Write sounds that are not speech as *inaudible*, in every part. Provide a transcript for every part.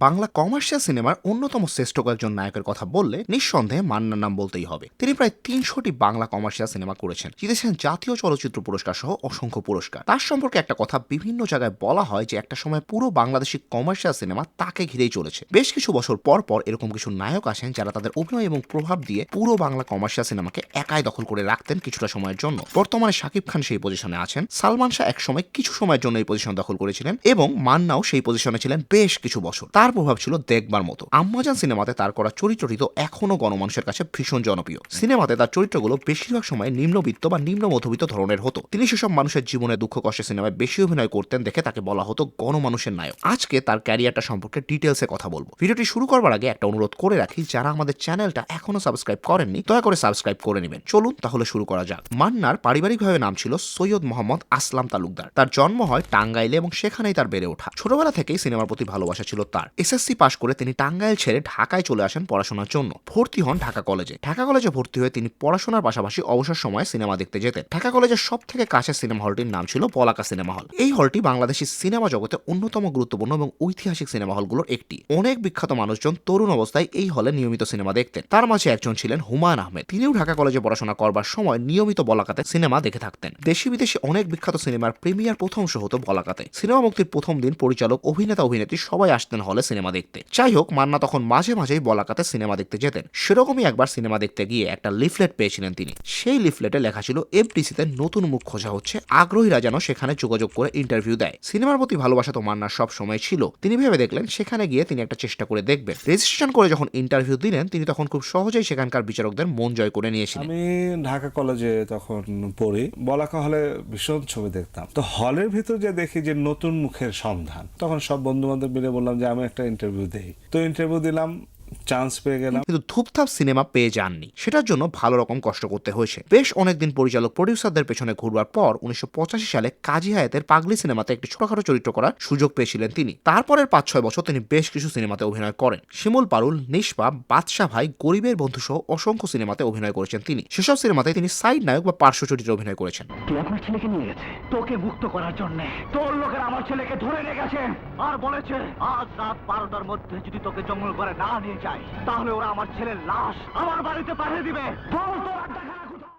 Bangla commercial সিনেমার অন্যতম শ্রেষ্ঠ কয়েকজন নায়কের কথা বললে নিঃসন্দেহে মান্নার নাম বলতেই হবে। তিনি প্রায় তিনশোটি বাংলা কমার্শিয়াল সিনেমা করেছেন। জিতেছেন জাতীয় চলচ্চিত্র পুরস্কার সহ অসংখ্য পুরস্কার। তার সম্পর্কে একটা কথা বিভিন্ন জায়গায় বলা হয় যে একটা সময় পুরো বাংলাদেশি কমার্শিয়াল সিনেমা তাকে ঘিরেই চলেছে। বেশ কিছু বছর পর পর এরকম কিছু নায়ক আসেন যারা তাদের অভিনয় এবং প্রভাব দিয়ে পুরো বাংলা কমার্শিয়াল সিনেমাকে একাই দখল করে রাখতেন কিছুটা সময়ের জন্য। বর্তমানে শাকিব খান সেই পজিশনে আছেন। সালমান শাহ একসময় কিছু সময়ের জন্য এই পজিশন দখল করেছিলেন এবং মান্নাও সেই পজিশনে ছিলেন বেশ কিছু বছর। তার প্রভাব ছিল দেখবার মতো। আম্মাজান সিনেমাতে তার করা চরিত্রটি তো এখনও গণমানুষের কাছে ভীষণ জনপ্রিয়। সিনেমাতে তার চরিত্রগুলো বেশিরভাগ সময় নিম্নবিত্ত বা নিম্ন মধ্যবিত্ত ধরনের হতো। তিনি সেসব মানুষের জীবনে দুঃখ কষ্টের সিনেমায় বেশি অভিনয় করতেন দেখে তাকে বলা হতো গণমানুষের নায়ক। আজকে তার ক্যারিয়ারটা সম্পর্কে ডিটেলসে কথা বলব। ভিডিওটি শুরু করবার আগে একটা অনুরোধ করে রাখি, যারা আমাদের চ্যানেলটা এখনও সাবস্ক্রাইব করেননি, দয়া করে সাবস্ক্রাইব করে নেবেন। চলুন তাহলে শুরু করা যাক। মান্নার পারিবারিকভাবে নাম ছিল সৈয়দ মোহাম্মদ আসলাম তালুকদার। তার জন্ম হয় টাঙ্গাইলে এবং সেখানেই তার বেড়ে ওঠা। ছোটবেলা থেকেই সিনেমার প্রতি ভালোবাসা ছিল তার। এসএসসি পাশ করে তিনি টাঙ্গাইল ছেড়ে ঢাকায় চলে আসেন পড়াশোনার জন্য। ভর্তি হন ঢাকা কলেজে। ঢাকা কলেজে ভর্তি হয়ে তিনি পড়াশোনার পাশাপাশি অবসর সময়ে সিনেমা দেখতে যেতেন। ঢাকা কলেজের সব থেকে কাছের সিনেমা হলটির নাম ছিল পলাকা সিনেমা হল। এই হলটি বাংলাদেশি সিনেমা জগতে অন্যতম গুরুত্বপূর্ণ এবং ঐতিহাসিক সিনেমা হলগুলোর একটি। অনেক বিখ্যাত মানুষজন তরুণ অবস্থায় এই হলে নিয়মিত সিনেমা দেখতেন। তার মাঝে একজন ছিলেন হুমায়ুন আহমেদ। তিনিও ঢাকা কলেজে পড়াশোনা করবার সময় নিয়মিত বলাকাতে সিনেমা দেখে থাকতেন। দেশি বিদেশি অনেক বিখ্যাত সিনেমার প্রিমিয়ার প্রথম শো হতো বলাকাতে সিনেমা মুক্তির প্রথম দিন পরিচালক, অভিনেতা, অভিনেত্রী সবাই আসতেন হলে সিনেমা দেখতে। যাই হোক, মান্না তখন মাঝে মাঝেই বলাকাতে সিনেমা দেখতে যেতেন। সেরকমই একবার সিনেমা দেখতে গিয়ে একটা লিফলেট পেয়েছিলেন তিনি। সেই লিফলেটে লেখা ছিল, এফডিসিতে নতুন মুখ খোঁজা হচ্ছে। আগ্রহীরা যেন সেখানে যোগাযোগ করে ইন্টারভিউ দেয়। সিনেমার প্রতি ভালোবাসা তো মান্নার সব সময় ছিল। তিনি ভেবে দেখলেন, সেখানে গিয়ে তিনি একটা চেষ্টা করে দেখবেন। রেজিস্ট্রেশন করে যখন ইন্টারভিউ দিলেন, তিনি তখন খুব সহজেই সেখানকার বিচারকদের মন জয় করে নিয়েছিলেন। আমি ঢাকা কলেজে তখন পড়ি। বলাকা হলে ভীষণ ছবি দেখতাম। তো হলের ভিতর যে দেখি যে নতুন মুখের সন্ধান, তখন সব বন্ধু বান্ধব মিলে বললাম যে, আমি ইন্টারভিউ দেই। তো ইন্টারভিউ দিলাম চান্স পেয়ে গেলাম। কিন্তু ধূপধাপ সিনেমা পেয়ে যাননি। সেটার জন্য ভালো রকম কষ্ট করতে হয়েছে। বেশ অনেকদিন পরিচালক প্রডিউসারদের পেছনে ঘুরবার পর উনিশশো পঁচাশি সালে কাজী হায়াতের পাগলি সিনেমাতে একটি ছোটখাটো চরিত্র করার সুযোগ পেয়েছিলেন তিনি। তারপরের পাঁচ ছয় বছর তিনি বেশ কিছু সিনেমাতে অভিনয় করেন। শিমুল পারুল নিষ্পা বাদশাহ ভাই গরিবের বন্ধু সহ অসংখ্য সিনেমাতে অভিনয় করেছেন তিনি। সেসব সিনেমাতে তিনি সাইড নায়ক বা পার্শ্ব চরিত্রে অভিনয় করেছেন। আপনার ছেলেকে নিয়ে গেছে। তোকে মুক্ত করার জন্য। তোর লোকের আমার ছেলেকে ধরে নিয়ে গেছে। আর বলেছে আজ রাত বারোটার মধ্যে যদি তোকে জঙ্গল করে না নিয়ে যায় তাহলে ওরা আমার ছেলের লাশ আমার বাড়িতে পাঠিয়ে দিবে বল?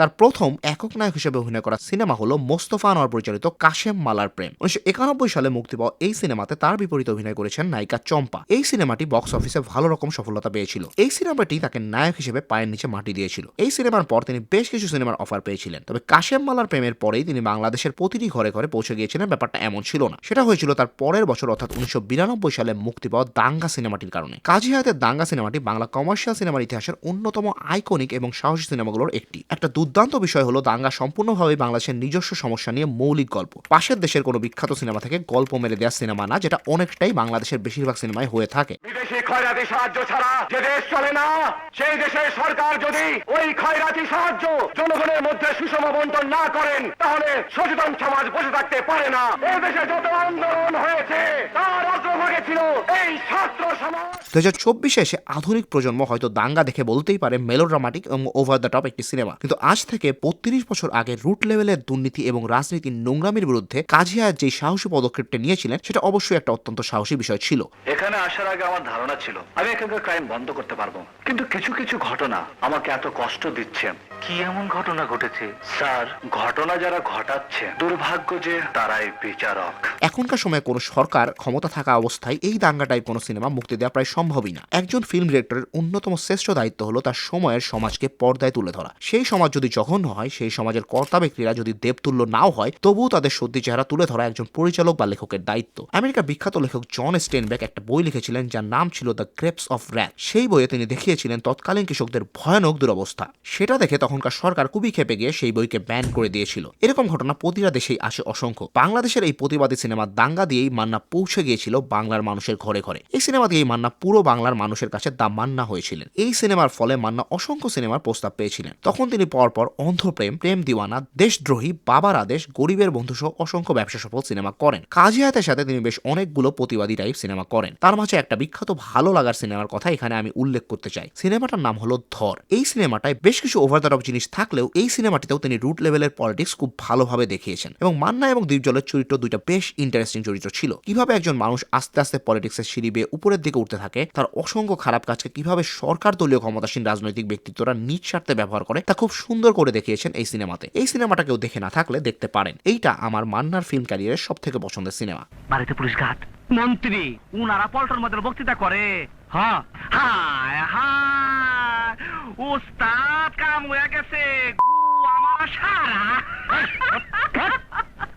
তার প্রথম একক নায়ক হিসেবে অভিনয় করা সিনেমা হলো মোস্তফা আনোয়ার পরিচালিত কাশেম মালার প্রেম। উনিশশো একানব্বই সালে মুক্তি পাওয়া এই সিনেমাতে তার বিপরীতে অভিনয় করেছেন নায়িকা চম্পা। এই সিনেমাটি বক্স অফিসে ভালো রকম সফলতা পেয়েছিল। এই সিনেমাটি তাকে নায়ক হিসেবে পায়ের নিচে মাটি দিয়েছিল। এই সিনেমার পর তিনি বেশ কিছু সিনেমার অফার পেয়েছিলেন। তবে কাশেম মালার প্রেমের পরেই তিনি বাংলাদেশের প্রতিটি ঘরে ঘরে পৌঁছে গিয়েছিলেন, ব্যাপারটা এমন ছিল না। সেটা হয়েছিল তার পরের বছর, অর্থাৎ উনিশশো বিরানব্বই সালে মুক্তি পাওয়া দাঙ্গা সিনেমাটির কারণে। কাজী হায়াতের দাঙ্গা সিনেমাটি বাংলা কমার্শিয়াল সিনেমার ইতিহাসের অন্যতম আইকনিক এবং সাহসী সিনেমাগুলোর একটি। একটা দুর্দান্ত বিষয় হলো দাঙ্গা সম্পূর্ণভাবে বাংলাদেশের নিজস্ব সমস্যা নিয়ে মৌলিক গল্প। পাশের দেশের কোনো বিখ্যাত সিনেমা থেকে গল্প মেরে দেওয়া সিনেমা না, যেটা অনেকটাই বাংলাদেশের বেশিরভাগ সিনেমায় হয়ে থাকে। সাহায্য ছাড়া যে দেশ চলে না, সেই দেশের সরকার যদি ওই খয়রাতি সাহায্য জনগণের মধ্যে সুষম বন্টন না করেন, তাহলে সচেতন সমাজ বসে থাকতে পারে না। এই দেশে যত আন্দোলন হয়েছে, তার অগ্রভাগে ছিল এই ছাত্র দু হাজার চব্বিশে এসে আধুনিক প্রজন্ম হয়তো দাঙ্গা দেখে বলতেই পারে মেলোড্রামাটিক এবং ওভার দ্য টপ একটি সিনেমা কিন্তু আজ থেকে বত্রিশ বছর আগে রুট লেভেলের দুর্নীতি এবং রাজনীতির নোংরামির বিরুদ্ধে কাজিয়া যে সাহসী পদক্ষেপটা নিয়েছিলেন সেটা অবশ্যই একটা অত্যন্ত সাহসী বিষয় ছিল। এখানে আসার আগে আমার ধারণা ছিল আমি এখানকার ক্রাইম বন্ধ করতে পারব। কিন্তু কিছু কিছু ঘটনা আমাকে এত কষ্ট দিচ্ছে। কি এমন ঘটনা ঘটেছে? স্যার ঘটনা যারা ঘটাচ্ছে দুর্ভাগ্য যে তারাই বিচারক। এখনকার সময়ে কোনো সরকার ক্ষমতা থাকা অবস্থায় এই দাঙ্গা টাইপ কোনো সিনেমা মুক্তি দেওয়া প্রায় সম্ভবই না। একজন ফিল্ম ডিরেক্টরের অন্যতম শ্রেষ্ঠ দায়িত্ব হলো তার সময়ের সমাজকে পর্দায় তুলে ধরা। সেই সমাজ যদি জঘন্য হয়, সেই সমাজের কর্তা ব্যক্তিরা যদি দেবতুল্য নাও হয়, তবুও তাদের সত্যি চেহারা তুলে ধরা একজন পরিচালক বা লেখকের দায়িত্ব। আমেরিকার বিখ্যাত লেখক জন স্টেনব্যাক একটা বই লিখেছিলেন যার নাম ছিল দ্য গ্রেপস অফ র্যাথ সেই বইয়ে তিনি দেখিয়েছিলেন তৎকালীন কৃষকদের ভয়ানক দুরবস্থা। সেটা দেখে তখনকার সরকার খুবই খেপে গিয়ে সেই বইকে ব্যান করে দিয়েছিল। এরকম ঘটনা প্রতিটা দেশেই আসে অসংখ্য। বাংলাদেশের এই প্রতিবাদী সিনেমা দাঙ্গা দিয়েই মান্না পৌঁছে গিয়েছিল বাংলার মানুষের ঘরে ঘরে। এই সিনেমা দিয়েই মান্না পুরো বাংলার মানুষের কাছে দা মান্না হয়েছিলেন। এই সিনেমার ফলে মান্না অসংখ্য সিনেমার প্রস্তাব পেয়েছিলেন। তখন তিনি পরপর অন্ধপ্রেম, প্রেম দিওয়ানা, দেশদ্রোহী, বাবার আদেশ, গরিবের বন্ধু সহ অসংখ্য ব্যবসা সফল সিনেমা করেন। কাজী হায়াতের সাথে তিনি বেশ অনেকগুলো প্রতিবাদী টাইপ সিনেমা করেন। তার মাঝে একটা বিখ্যাত ভালো লাগার সিনেমার কথা এখানে আমি উল্লেখ করতে চাই। সিনেমাটার নাম হলো ধর। এই সিনেমাটায় বেশ কিছু ওভার দ্য টপ জিনিস থাকলেও এই সিনেমাটিতেও তিনি রুট লেভেলের পলিটিক্স খুব ভালোভাবে দেখিয়েছেন এবং মান্না এবং দীপজলের চরিত্র দুইটা বেশ ইন্টারেস্টিং চরিত্র ছিল। কীভাবে একজন মানুষ আস্তে আস্তে পলিটিক্সের সিঁড়ি বেয়ে উপরের দিকে উঠতে থাকে তার অসংখ্য খারাপ কাজকে কীভাবে সরকার দলীয় ক্ষমতাসীন রাজনৈতিক ব্যক্তিত্বরা নিজ স্বার্থে ব্যবহার করে তা খুব সুন্দর করে দেখিয়েছেন এই সিনেমাতে। এই সিনেমাটা কেউ দেখে না থাকলে দেখতে পারেন। এইটা আমার মান্নার ফিল্ম ক্যারিয়ারের সব থেকে পছন্দের সিনেমা। বাড়িতে পুলিশ ঘাট। মন্ত্রী উনারা পল্টন মধ্যে বক্তৃতা করে। হ্যাঁ। হায় হায়। উস্তাদ কাম হয়ে গেছে আমার সারা। *laughs*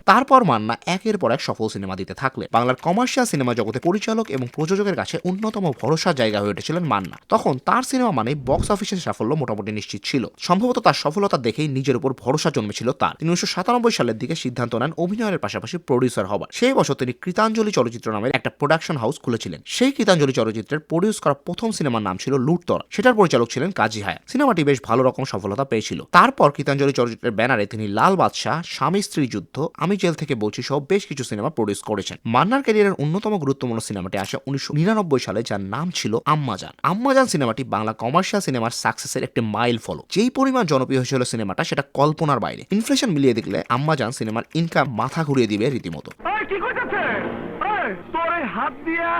তারপর মান্না একের পর এক সফল সিনেমা দিতে থাকলে বাংলার কমার্শিয়াল সিনেমা জগতে পরিচালক এবং প্রযোজকের কাছে অন্যতম ভরসার জায়গা হয়ে উঠেছিলেন মান্না। তখন তার সিনেমা মানে বক্স অফিসের সাফল্য মোটামুটি নিশ্চিত ছিল। সম্ভবত তার সফলতা দেখেই নিজের উপর ভরসা জন্মেছিল তার। তিনি উনিশশো সাতানব্বই সালের দিকে সিদ্ধান্ত নেন অভিনয়ের পাশাপাশি প্রডিউসার হবার সেই বছর তিনি কৃতাঞ্জলি চলচ্চিত্র নামের একটা প্রোডাকশন হাউস খুলেছিলেন। সেই কৃতাঞ্জলি চলচ্চিত্রের প্রডিউস করা প্রথম সিনেমার নাম ছিল লুটতরা। সেটার পরিচালক ছিলেন কাজী হায়া সিনেমাটি বেশ ভালো রকম সফলতা পেয়েছিল। তারপর কৃতাঞ্জলি চলচ্চিত্রের ব্যানারে তিনি লাল বাদশাহ, স্বামী স্ত্রী যুদ্ধ, আমি জেল থেকে বলছি সহ বেশ কিছু সিনেমা প্রডিউস করেছেন। মান্নার ক্যারিয়ারের অন্যতম গুরুত্বপূর্ণ সিনেমাটি আসে উনিশশো নিরানব্বই সালে, যার নাম ছিল আম্মাজান। আম্মাজান সিনেমাটি বাংলা কমার্শিয়াল সিনেমার সাকসেসের একটি মাইল ফলো যেই পরিমাণ জনপ্রিয় হয়েছিল সিনেমাটা, সেটা কল্পনার বাইরে। ইনফ্লেশন মিলিয়ে দেখলে আম্মাজান সিনেমার ইনকাম মাথা ঘুরিয়ে দিবে রীতিমতো। হাত দিয়া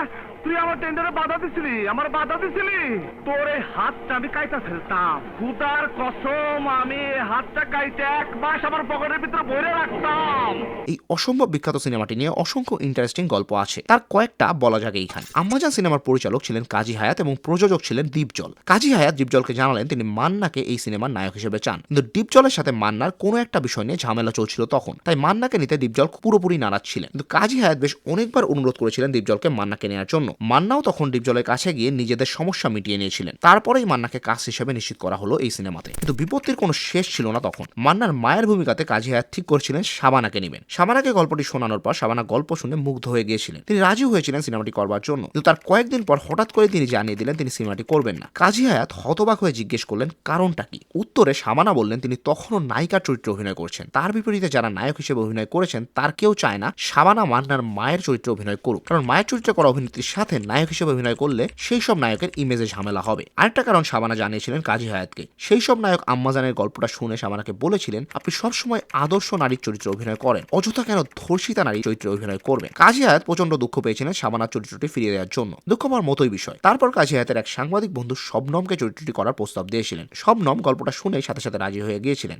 তুই আমার টেন্ডারে বাধা দিছিলি, আমার বাধা দিছিলি। তোর এই হাতটা আমি কাইটা ফেলতাম। খুদার কসম, আমি হাতটা কাইতে এক মাস আমার পকেটের ভিতরে ভরে রাখতাম। এই অসম্ভব বিখ্যাত সিনেমাটি নিয়ে অসংখ্য ইন্টারেস্টিং গল্প আছে। তার কয়েকটা বলা যাক এইখানে। আম্মাজান সিনেমার পরিচালক ছিলেন কাজী হায়াত এবং প্রযোজক ছিলেন দীপজল। কাজী হায়াত দীপজলকে জানালেন তিনি মান্নাকে এই সিনেমার নায়ক হিসেবে চান। কিন্তু দীপজলের সাথে মান্নার কোনো একটা বিষয় নিয়ে ঝামেলা চলছিল তখন। তাই মান্নাকে নিতে দীপজল পুরোপুরি নারাজ ছিলেন। কিন্তু কাজী হায়াত বেশ অনেকবার অনুরোধ করেছিলেন দীপজলকে মান্নাকে নেওয়ার জন্য। মান্নাও তখন দীপজলের কাছে গিয়ে নিজেদের সমস্যা মিটিয়ে নিয়েছিলেন। তারপরেই মান্নাকে কাজ হিসেবে নিশ্চিত করা হলো এই সিনেমাতে। কিন্তু বিপত্তির কোনো শেষ ছিল না তখন। মান্নার মায়ের ভূমিকাতে কাজী হায়াত ঠিক করেছিলেন শাবানাকে নেবেন। শাবানাকে গল্পটি শোনানোর পর শাবানা গল্প শুনে মুগ্ধ হয়ে গিয়েছিলেন। তিনি রাজি হয়েছিলেন সিনেমাটি করবার জন্য। কিন্তু তার কয়েকদিন পর হঠাৎ করে তিনি জানিয়ে দিলেন তিনি সিনেমাটি করবেন না। কাজী হায়াত হতবাক হয়ে জিজ্ঞেস করলেন, কারণটা কি? উত্তরে শাবানা বললেন, তিনি তখনও নায়িকার চরিত্রে অভিনয় করছেন। তার বিপরীতে যারা নায়ক হিসেবে অভিনয় করেছেন, তার কেউ চায় না শাবানা মান্নার মায়ের চরিত্রে অভিনয় করুক। কারণ মায়ের চরিত্রে করা অভিনেত্রীর সাথে নায়ক হিসেবে অভিনয় করলে সেই সব নায়কের ইমেজে ঝামেলা হবে। আরেকটা কারণ শাবানা জানিয়েছিলেন কাজী হায়াতকে। সেই সব নায়ক আম্মাজানের গল্পটা শুনে শাবানাকে বলেছিলেন, আপনি সবসময় আদর্শ নারীর চরিত্রে অভিনয় করেন, অযথা কেন ধর্ষিতা নারীর চরিত্রে অভিনয় করবেন? কাজী হায়াত প্রচণ্ড দুঃখ পেয়েছিলেন শাবানার চরিত্রটি ফিরিয়ে দেওয়ার জন্য। দুঃখ আমার মতোই বিষয়। তারপর কাজী হায়াতের এক সাংবাদিক বন্ধু শবনমকে চরিত্রটি করার প্রস্তাব দিয়েছিলেন। শবনম গল্পটা শুনে সাথে সাথে রাজি হয়ে গিয়েছিলেন।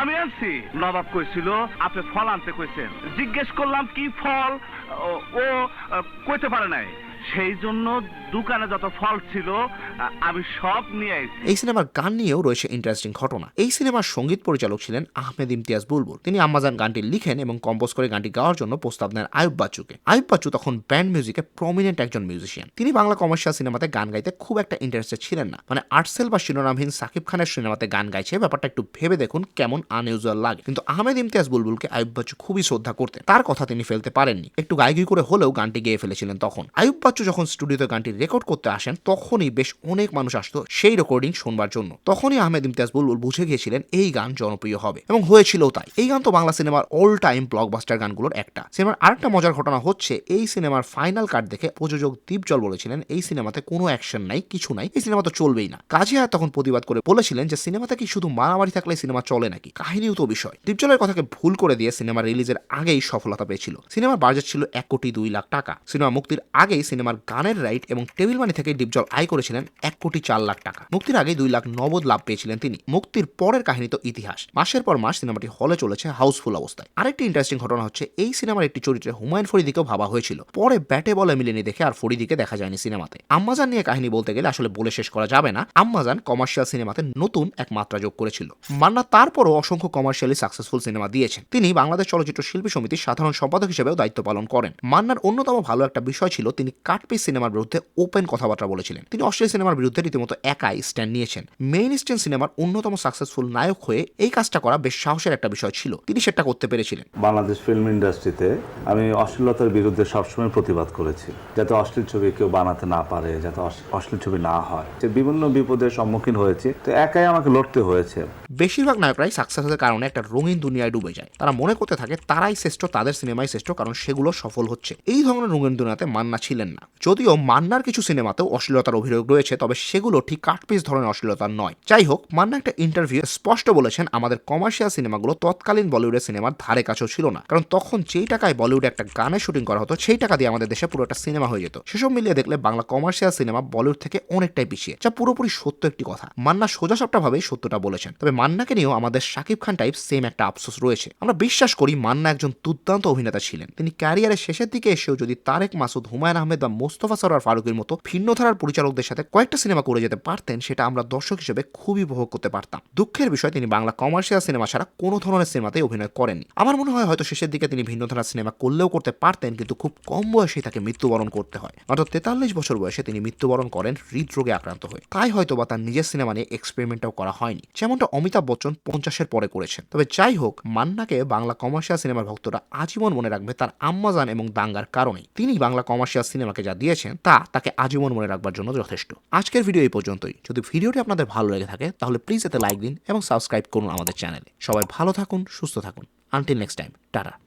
আমি আনছি নবাব কইছিল, আপনি ফল আনতে কইছেন। জিজ্ঞেস করলাম, কি ফল? ও করতে পারে নাই। সেই জন্য দোকানে যত ফল ছিল আমি সব নিয়ে আইছি। এই সিনেমার গান নিয়েও রয়েছে ইন্টারেস্টিং ঘটনা। এই সিনেমার সংগীত পরিচালক ছিলেন আহমেদ ইমতিয়াজ বুলবুল। তিনি আম্মাজান গানটি লিখেন এবং কম্পোজ করে গানটি গাওয়ার জন্য প্রস্তাব নেন আয়ুব বাচ্চুকে। আয়ুব বাচ্চু তখন ব্যান্ড মিউজিকে প্রমিনেন্ট একজন মিউজিশিয়ান তিনি বাংলা কমার্শিয়াল সিনেমাতে গান গাইতে খুব একটা ইন্টারেস্টেড ছিলেন না। মানে আর্টসেল বা শিরোনামহীন সাকিব খানের সিনেমাতে গান গাইছে ব্যাপারটা একটু ভেবে দেখুন কেমন আনইউজুয়াল লাগে। কিন্তু আহমেদ ইমতিয়াজ বুলবুলকে আয়ুব বাচ্চু খুবই শ্রদ্ধা করতেন। তার কথা তিনি ফেলতে পারেননি। একটু গাইগুই করে হলেও গানটি গেয়ে ফেলেছিলেন তখন। আয়ুব বাচ্চু যখন স্টুডিওতে গানটি রেকর্ড করতে আসেন, তখনই বেশ অনেক মানুষ আসতো সেই রেকর্ডিং শুনবার জন্য। তখনই আহমেদ ইমতিয়াজ বুলবুল বুঝে গিয়েছিলেন এই গান জনপ্রিয় হবে। এবং হয়েছিল তাই। এই গান তো বাংলা সিনেমার অল টাইম ব্লকবাস্টার গানগুলোর একটা। সিনেমার আরেকটা মজার ঘটনা হচ্ছে, এই সিনেমার ফাইনাল কার্ড দেখে প্রযোজক দীপজল বলেছিলেন, এই সিনেমাতে কোনো অ্যাকশন নাই, কিছু নাই, এই সিনেমা তো চলবেই না। কাজী হায়াত তখন প্রতিবাদ করে বলেছিলেন যে, সিনেমাতে কি শুধু মারামারি থাকলে সিনেমা চলে নাকি? কাহিনীও তো বিষয়। দীপজলের কথাকে ভুল করে দিয়ে সিনেমা রিলিজের আগেই সফলতা পেয়েছিল। সিনেমার বাজেট ছিল এক কোটি দুই লাখ টাকা। সিনেমা মুক্তির আগেই সিনেমার গানের রাইট এবং টেবিল মানি থেকে ডিপজল আয় করেছিলেন এক কোটি চার লাখ টাকা। মুক্তির আগে দুই লাখ নগদ লাভ পেয়েছিলেন তিনি। মুক্তির পরের কাহিনী তো ইতিহাস। মাসের পর মাস সিনেমাটি হলে চলেছে হাউসফুল অবস্থায়। আরেকটি ইন্টারেস্টিং ঘটনা হচ্ছে, এই সিনেমার একটি চরিত্রে হুমায়ুন ফরিদিকেও ভাবা হয়েছিল। পরে ব্যাটে বলে মিলেনি দেখে আর ফরিদিকে দেখা যায়নি সিনেমাতে। আম্মাজান নিয়ে কাহিনী বলতে গেলে আসলে বলে শেষ করা যাবে না। আম্মাজান কমার্শিয়াল সিনেমাতে নতুন এক মাত্রা যোগ করেছিল। মান্না তারপরও অসংখ্য কমার্শিয়ালি সাকসেসফুল সিনেমা দিয়েছেন। তিনি বাংলাদেশ চলচ্চিত্র শিল্পী সমিতির সাধারণ সম্পাদক হিসেবেও দায়িত্ব পালন করেন। মান্নার অন্যতম ভালো একটা বিষয় ছিল, তিনি কাটপিস সিনেমার বিরুদ্ধে ওপেন কথাবার্তা বলেছিলেন। তিনি অশ্লীল সিনেমার বিরুদ্ধে রীতিমতো একাই স্ট্যান্ড নিয়েছেন। মেইন স্ট্রিম সিনেমার অন্যতম সাকসেসফুল নায়ক হয়ে এই কাজটা করা বেশ সাহসের একটা বিষয় ছিল। তিনি সেটা করতে পেরেছিলেন। বাংলাদেশ ফিল্ম ইন্ডাস্ট্রিতে আমি অশ্লীলতার বিরুদ্ধে সবসময় প্রতিবাদ করেছি যাতে অশ্লীল ছবি কেউ বানাতে না পারে যাতে অশ- অশ্লীল ছবি না হয়। যে বিভিন্ন বিপদের সম্মুখীন হয়েছে তো একাই আমাকে লড়তে হয়েছে। বেশিরভাগ নায়করাই সাকসেসের কারণে একটা রঙিন দুনিয়ায় ডুবে যায়। তারা মনে করতে থাকে তারাই শ্রেষ্ঠ তাদের সিনেমাই শ্রেষ্ঠ কারণ সেগুলো সফল হচ্ছে। এই ধরনের রঙিন দুনিয়াতে মান্না ছিলেন না। যদিও মান্নার কিছু সিনেমাতেও অশ্লীলতার অভিযোগ রয়েছে, তবে সেগুলো ঠিক কাটপিস ধরনের অশ্লীলতা নয়। যাই হোক, মান্না একটা ইন্টারভিউ স্পষ্ট বলেছেন, আমাদের কমার্শিয়াল সিনেমাগুলো তৎকালীন বলিউডের সিনেমার ধারে কাছেও ছিল না। কারণ তখন যেই টাকায় বলিউডে একটা গানের শুটিং করা হতো, সেই টাকা দিয়ে আমাদের দেশে পুরো একটা সিনেমা হয়ে যেত। সেসব মিলিয়ে দেখলে বাংলা কমার্শিয়াল সিনেমা বলিউড থেকে অনেকটাই পিছিয়ে, যা পুরোপুরি সত্য একটি কথা। মান্না সোজাসাপটা ভাবেই সত্যটা বলেছেন। তবে মান্নাকে নিয়েও আমাদের শাকিব খান টাইপ সেম একটা আফসোস রয়েছে। আমরা বিশ্বাস করি মান্না একজন দুর্দান্ত অভিনেতা ছিলেন। তিনি ক্যারিয়ারের শেষের দিকে এসেও যদি তারেক মাসুদ হুমায়ুন আহমেদ বা মোস্তফা সরার ফারুকের মতো ভিন্ন ধারার পরিচালকদের সাথে কয়েকটা সিনেমা করে যেতে পারতেন, সেটা আমরা দর্শক হিসেবে খুবই উপভোগ করতে পারতাম। দুঃখের বিষয়, তিনি বাংলা কমার্শিয়াল সিনেমা ছাড়া কোনো ধরনের সিনেমাতেই অভিনয় করেননি। আমার মনে হয় হয়তো শেষের দিকে তিনি ভিন্ন ধারার সিনেমা করলেও করতে পারতেন, কিন্তু খুব কম বয়সেই তাকে মৃত্যুবরণ করতে হয়। মাত্র তেতাল্লিশ বছর বয়সে তিনি মৃত্যুবরণ করেন হৃদরোগে আক্রান্ত হয়ে। তাই হয়তো বা তার নিজের সিনেমা নিয়ে এক্সপেরিমেন্টটাও করা হয়নি, যেমনটা অমিতাভ বচ্চন পঞ্চাশের পরে করেছেন। তবে যাই হোক, মান্নাকে বাংলা কমার্শিয়াল সিনেমার ভক্তরা আজীবন মনে রাখবে তার আম্মাজান এবং দাঙ্গার কারণে তিনি বাংলা কমার্শিয়াল সিনেমাকে যা দিয়েছেন, তা তাকে আজীবন মনে রাখবার জন্য যথেষ্ট। আজকের ভিডিও এই পর্যন্তই। যদি ভিডিওটি আপনাদের ভালো লেগে থাকে, তাহলে প্লিজ এতে লাইক দিন এবং সাবস্ক্রাইব করুন আমাদের চ্যানেলে সবাই ভালো থাকুন, সুস্থ থাকুন। Until next time tata.